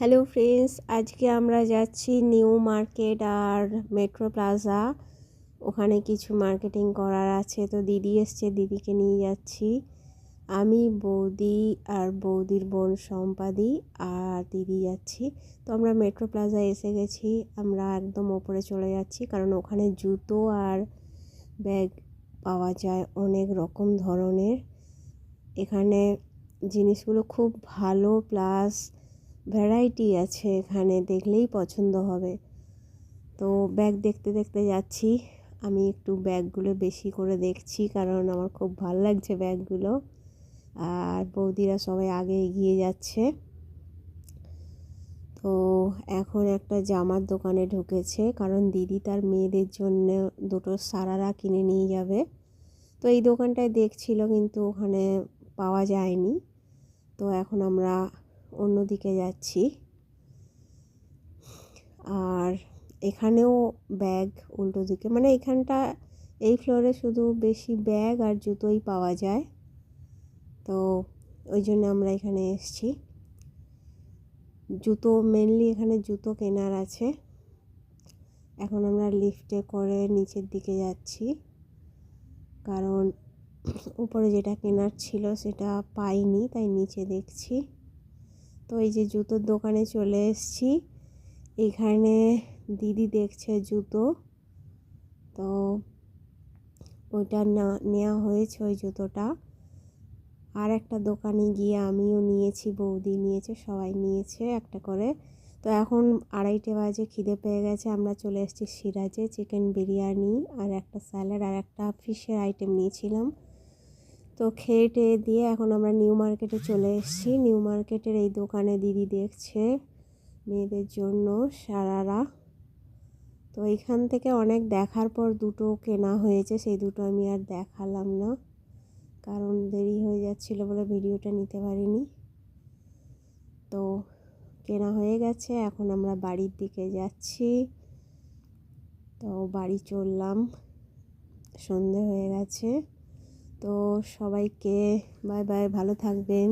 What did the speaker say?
Hello friends, আজকে আমরা যাচ্ছি নিউ মার্কেট আর মেট্রো প্লাজা। ওখানে কিছু মার্কেটিং করার আছে। তো দিদি এসছে, দিদিকে নিয়ে যাচ্ছি। আমি, বৌদি আর বৌদির বোন সম্পাদি আর দিদি যাচ্ছি। তো আমরা মেট্রো প্লাজা এসে গেছি। আমরা একদম ওপরে চলে যাচ্ছি কারণ ওখানে জুতো আর ব্যাগ পাওয়া যায় অনেক রকম ধরনের। এখানে জিনিসগুলো খুব ভালো, প্লাস ভ্যারাইটি আছে, এখানে দেখলেই পছন্দ হবে। তো ব্যাগ দেখতে দেখতে যাচ্ছি। আমি একটু ব্যাগগুলো বেশি করে দেখছি কারণ আমার খুব ভালো লাগছে ব্যাগগুলো আর বৌদিরা সবাই আগে এগিয়ে যাচ্ছে। তো এখন একটা জামার দোকানে ঢুকেছে কারণ দিদি তার মেয়েদের জন্য দুটো সারারা কিনে নিয়ে যাবে। তো এই দোকানটায় দেখছিল কিন্তু ওখানে পাওয়া যায়নি। তো এখন আমরা অন্যদিকে যাচ্ছি। আর এখানেও ব্যাগ উল্টো দিকে মানে এখানটা, এই ফ্লোরে শুধু বেশি ব্যাগ আর জুতোই পাওয়া যায়। তো ওই জন্য আমরা এখানে এসছি। জুতো মেনলি এখানে জুতো কেনার আছে। এখন আমরা লিফটে করে নিচের দিকে যাচ্ছি। কারণ উপরে যেটা কেনার ছিল সেটা পাইনি, তাই নিচে দেখছি। তো এই যে জুতোর দোকানে চলে এসেছি। এখানে দিদি দেখছে জুতো। তো ওইটা না নেওয়া হয়েছে ওই জুতোটা। আর একটা দোকানে গিয়ে আমিও নিয়েছি, বৌদি নিয়েছে, সবাই নিয়েছে একটা করে। তো এখন আড়াইটে বাজে, খিদে পেয়ে গেছে। আমরা চলে এসেছি সিরাজে, চিকেন বিরিয়ানি আর একটা স্যালাড আর একটা ফিশের আইটেম নিয়েছিলাম। তো খেয়ে টেয়ে দিয়ে এখন আমরা নিউ মার্কেটে চলে এসেছি। নিউ মার্কেটের এই দোকানে দিদি দেখছে মেয়েদের জন্য সারারা। তো এইখান থেকে অনেক দেখার পর দুটো কেনা হয়েছে, সেই দুটো আমি আর দেখালাম না। কারণ দেরি হয়ে যাচ্ছিল বলে ভিডিওটা নিতে পারিনি। তো কেনা হয়ে গেছে, এখন আমরা বাড়ির দিকে যাচ্ছি। তো বাড়ি চললাম, সন্ধে হয়ে গেছে। তো সবাইকে বাই বাই ভালো থাকবেন।